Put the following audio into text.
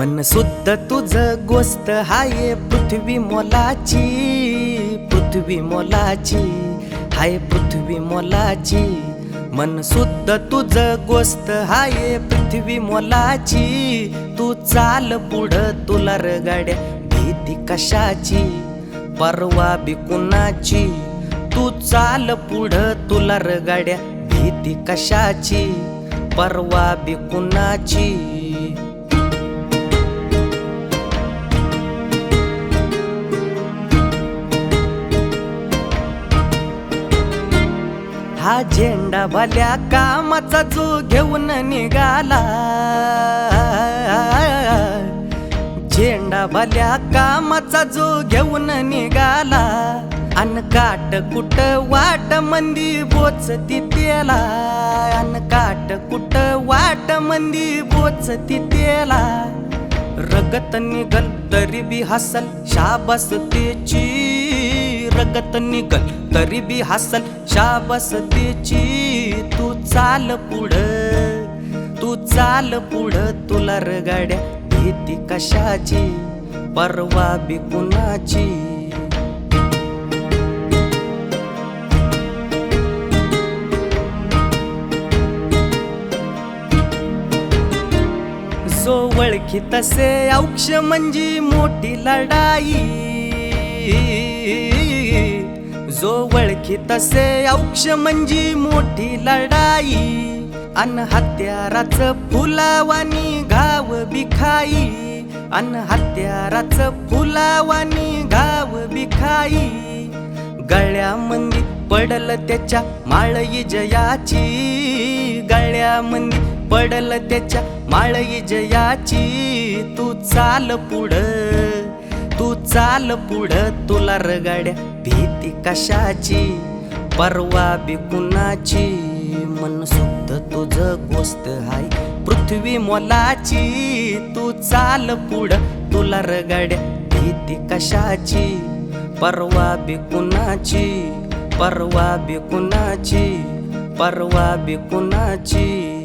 मन शुद्ध तुझ गोष्ट हाय पृथ्वी मोलाची पृथ्वी मोलाची हाय पृथ्वी मोलाची. मन शुद्ध तुझ गोष्ट हाय पृथ्वी मोलाची तू चाल पुढं तुला रगाड्या गाड्या भीती कशाची परवा बी कुणाची. तू चाल पुढं तुला रगाड्या गाड्या भीती कशाची परवा बी हा झेंडा भल्या कामाचा जो घेऊन निघाला. झेंडा भल्या कामाचा जो घेऊन निघाला. अन काट कुट वाट मंदी बोच तेला अन काट कुट वाट मंदी बोच तेला रगत निघल तरी बी हसल शाबस तेची रगत निघल तरी बी हसल शाबस तू चाल पुढ तू चाल पुढ तुला रगाड्या भीती कशाची? परवा बी कुणाची? जो ओळखी तसे औक्ष म्हणजे मोठी लढाई. जो वळखी तसे औक्ष म्हणजे मोठी लढाई. अन हत्याराच फुलावानी घाव बिखाई. अन हत्याराच फुलावानी घाव बिखाई. गळ्यामंदी पडल त्याच्या माळई जयाची. गळ्यामंदी पडल त्याच्या माळई जयाची. तू चाल पुढं. तू चाल पुढ तुला रगाड्या. भीती कशाची? परवा बी कुणाची? मन सुद्ध तुझ गोष्ट हाय. पृथ्वी मोलाची. तू चाल पुढ तुला रगाड्या. भीती कशाची? परवा बी कुणाची? परवा बी कुणाची? परवा बी कुणाची?